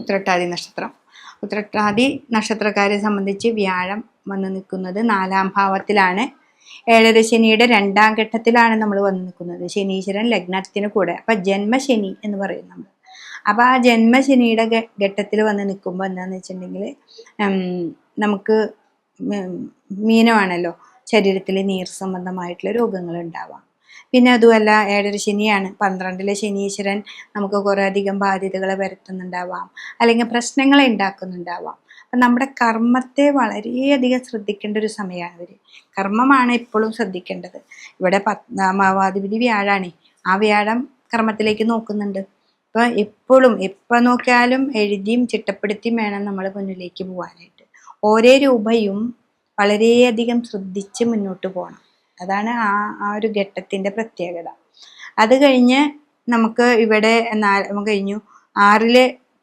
ഉത്രട്ടാതി നക്ഷത്രം. ഉത്രട്ടാതി നക്ഷത്രക്കാരെ സംബന്ധിച്ച് വ്യാഴം വന്ന് നിൽക്കുന്നത് നാലാം ഭാവത്തിലാണ്. ഏഴര ശനിയുടെ രണ്ടാം ഘട്ടത്തിലാണ് നമ്മൾ വന്ന് നിൽക്കുന്നത്. ശനീശ്വരൻ ലഗ്നത്തിന് കൂടെ. അപ്പൊ ജന്മശനി എന്ന് പറയും നമ്മൾ. അപ്പൊ ആ ജന്മശനിയുടെ ഘട്ടത്തിൽ വന്ന് നിൽക്കുമ്പോൾ എന്താന്ന് വെച്ചിട്ടുണ്ടെങ്കിൽ നമുക്ക് മീനമാണല്ലോ. ശരീരത്തിൽ നീർ സംബന്ധമായിട്ടുള്ള രോഗങ്ങൾ ഉണ്ടാവാം. പിന്നെ അതുമല്ല ഏഴര ശനിയാണ്? പന്ത്രണ്ടിലെ ശനീശ്വരൻ നമുക്ക് കുറേ അധികം ബാധ്യതകളെ വരുത്തുന്നുണ്ടാവാം. അല്ലെങ്കിൽ പ്രശ്നങ്ങളെ ഉണ്ടാക്കുന്നുണ്ടാവാം. അപ്പം നമ്മുടെ കർമ്മത്തെ വളരെയധികം ശ്രദ്ധിക്കേണ്ട ഒരു സമയമാണ് ഇവർ കർമ്മമാണ് എപ്പോഴും ശ്രദ്ധിക്കേണ്ടത്. ഇവിടെ പത്മാവാധിപതി വ്യാഴാണ്. ആ വ്യാഴം കർമ്മത്തിലേക്ക് നോക്കുന്നുണ്ട്. അപ്പോൾ എപ്പോഴും എപ്പോൾ നോക്കിയാലും എഴുതിയും ചിട്ടപ്പെടുത്തിയും വേണം നമ്മൾ മുന്നിലേക്ക് പോകാനായിട്ട് ഓരോ രൂപയും വളരെയധികം ശ്രദ്ധിച്ച് മുന്നോട്ട് പോകണം. അതാണ് ആ ആ ഒരു ഘട്ടത്തിന്റെ പ്രത്യേകത. അത് കഴിഞ്ഞ് നമുക്ക് ഇവിടെ കഴിഞ്ഞു. ആറിൽ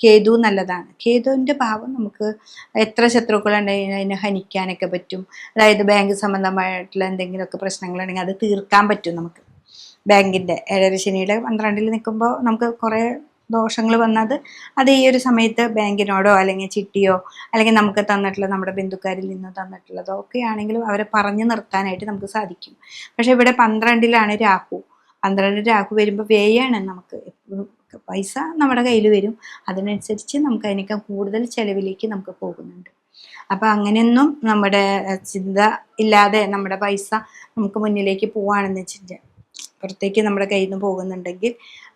കേതു നല്ലതാണ്. കേതുവിന്റെ ഭാവം നമുക്ക് എത്ര ശത്രുക്കളുണ്ടെങ്കിൽ അതിനെ ഹനിക്കാനൊക്കെ പറ്റും. അതായത് ബാങ്ക് സംബന്ധമായിട്ടുള്ള എന്തെങ്കിലുമൊക്കെ പ്രശ്നങ്ങളുണ്ടെങ്കിൽ അത് തീർക്കാൻ പറ്റും നമുക്ക്. ബാങ്കിന്റെ ഏഴര ശനിയുടെ പന്ത്രണ്ടിൽ നിൽക്കുമ്പോൾ നമുക്ക് കുറേ ദോഷങ്ങൾ വന്നത് അത് ഈ ഒരു സമയത്ത് ബാങ്കിനോടോ അല്ലെങ്കിൽ ചിട്ടിയോ അല്ലെങ്കിൽ നമുക്ക് തന്നിട്ടുള്ള നമ്മുടെ ബന്ധുക്കാരിൽ നിന്ന് തന്നിട്ടുള്ളതോ ഒക്കെ ആണെങ്കിലും അവരെ പറഞ്ഞു നിർത്താനായിട്ട് നമുക്ക് സാധിക്കും. പക്ഷെ ഇവിടെ പന്ത്രണ്ടിലാണ് രാഹു. പന്ത്രണ്ട് രാഹു വരുമ്പോൾ വേയാണ് നമുക്ക് പൈസ നമ്മുടെ കയ്യിൽ വരും. അതിനനുസരിച്ച് നമുക്ക് അതിനേക്കാൾ കൂടുതൽ ചെലവിലേക്ക് നമുക്ക് പോകുന്നുണ്ട്. അപ്പം അങ്ങനെയൊന്നും നമ്മുടെ ചിന്ത ഇല്ലാതെ നമ്മുടെ പൈസ നമുക്ക് മുന്നിലേക്ക് പോവാണെന്ന് വെച്ചിട്ട് പുറത്തേക്ക് നമ്മുടെ കയ്യിൽ നിന്ന് പോകുന്നുണ്ടെങ്കിൽ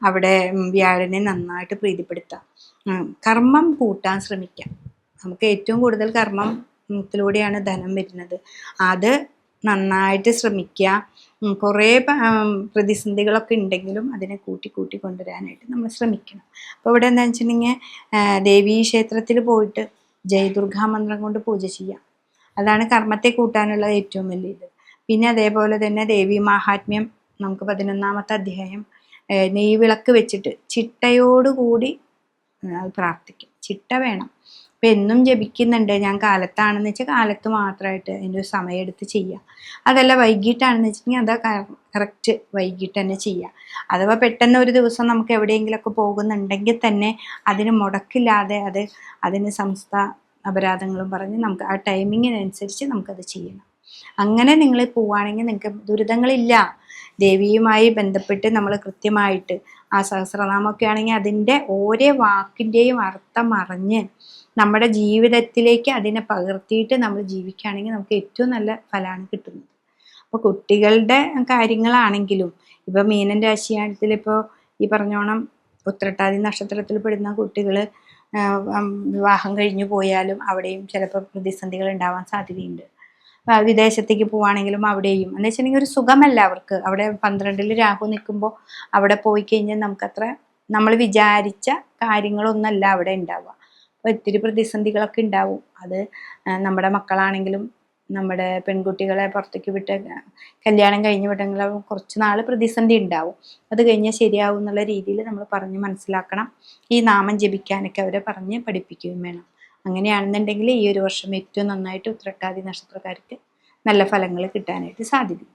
അവിടെ വ്യാഴനെ നന്നായിട്ട് പ്രീതിപ്പെടുത്താം. കർമ്മം കൂട്ടാൻ ശ്രമിക്കാം. നമുക്ക് ഏറ്റവും കൂടുതൽ കർമ്മത്തിലൂടെയാണ് ധനം വരുന്നത്. അത് നന്നായിട്ട് ശ്രമിക്കുക. കുറേ പ്രതിസന്ധികളൊക്കെ ഉണ്ടെങ്കിലും അതിനെ കൂട്ടി കൂട്ടി കൊണ്ടുവരാനായിട്ട് നമ്മൾ ശ്രമിക്കണം. അപ്പോൾ ഇവിടെ എന്താ വെച്ചിട്ടുണ്ടെങ്കിൽ ദേവീ ക്ഷേത്രത്തിൽ പോയിട്ട് ജയദുർഗാ മന്ത്രം കൊണ്ട് പൂജ ചെയ്യാം. അതാണ് കർമ്മത്തെ കൂട്ടാനുള്ള ഏറ്റവും വലിയ ഇത്. പിന്നെ അതേപോലെ തന്നെ ദേവി മാഹാത്മ്യം നമുക്ക് പതിനൊന്നാമത്തെ അധ്യായം നെയ്വിളക്ക് വെച്ചിട്ട് ചിട്ടയോടുകൂടി പ്രാർത്ഥിക്കും. ചിട്ട വേണം. ഇപ്പം എന്നും ജപിക്കുന്നുണ്ട്. ഞാൻ കാലത്താണെന്ന് വെച്ചാൽ കാലത്ത് മാത്രമായിട്ട് അതിന്റെ ഒരു സമയമെടുത്ത് ചെയ്യുക അതല്ല വൈകിട്ടാണെന്ന് വെച്ചിട്ടുണ്ടെങ്കിൽ അതാ കറക്റ്റ് വൈകിട്ട് തന്നെ ചെയ്യുക അഥവാ പെട്ടെന്ന് ഒരു ദിവസം നമുക്ക് എവിടെയെങ്കിലുമൊക്കെ പോകുന്നുണ്ടെങ്കിൽ തന്നെ അതിന് മുടക്കില്ലാതെ അത് അതിന് സംസ്ഥ അപരാധങ്ങളും പറഞ്ഞ് നമുക്ക് ആ ടൈമിങ്ങിനനുസരിച്ച് നമുക്കത് ചെയ്യണം. അങ്ങനെ നിങ്ങൾ പോവുകയാണെങ്കിൽ നിങ്ങൾക്ക് ദുരിതങ്ങളില്ല. ദേവിയുമായി ബന്ധപ്പെട്ട് നമ്മൾ കൃത്യമായിട്ട് ആ സഹസ്രനാമൊക്കെ ആണെങ്കിൽ അതിന്റെ ഓരോ വാക്കിന്റെയും അർത്ഥം അറിഞ്ഞ് നമ്മുടെ ജീവിതത്തിലേക്ക് അതിനെ പകർത്തിയിട്ട് നമ്മൾ ജീവിക്കുകയാണെങ്കിൽ നമുക്ക് ഏറ്റവും നല്ല ഫലമാണ് കിട്ടുന്നത്. അപ്പോൾ കുട്ടികളുടെ കാര്യങ്ങളാണെങ്കിലും ഇപ്പോൾ മീനൻ രാശിയാണത്തിൽ ഇപ്പോൾ ഈ പറഞ്ഞോണം ഉത്രട്ടാതി നക്ഷത്രത്തിൽ പെടുന്ന കുട്ടികൾ വിവാഹം കഴിഞ്ഞു പോയാലും അവിടെയും ചിലപ്പോൾ പ്രതിസന്ധികൾ ഉണ്ടാവാൻ സാധ്യതയുണ്ട്. വിദേശത്തേക്ക് പോവാണെങ്കിലും അവിടെയും. എന്ന് വെച്ചിട്ടുണ്ടെങ്കിൽ ഒരു സുഖമല്ല അവർക്ക്. അവിടെ പന്ത്രണ്ടിൽ രാഹു നിൽക്കുമ്പോൾ അവിടെ പോയി കഴിഞ്ഞാൽ നമുക്കത്ര നമ്മൾ വിചാരിച്ച കാര്യങ്ങളൊന്നല്ല അവിടെ ഉണ്ടാവുക. അപ്പോൾ ഒത്തിരി പ്രതിസന്ധികളൊക്കെ ഉണ്ടാവും. അത് നമ്മുടെ മക്കളാണെങ്കിലും നമ്മുടെ പെൺകുട്ടികളെ പുറത്തേക്ക് വിട്ട് കല്യാണം കഴിഞ്ഞ് വിട്ടെങ്കിൽ കുറച്ച് നാൾ പ്രതിസന്ധി ഉണ്ടാവും. അത് കഴിഞ്ഞാൽ ശരിയാവും എന്നുള്ള രീതിയിൽ നമ്മൾ പറഞ്ഞ് മനസ്സിലാക്കണം. ഈ നാമം ജപിക്കാനൊക്കെ അവരെ പറഞ്ഞ് പഠിപ്പിക്കുകയും വേണം. അങ്ങനെയാണെന്നുണ്ടെങ്കിൽ ഈ ഒരു വർഷം ഏറ്റവും നന്നായിട്ട് ഉത്രട്ടാതി നക്ഷത്രക്കാർക്ക് നല്ല ഫലങ്ങൾ കിട്ടാനായിട്ട് സാധിക്കും.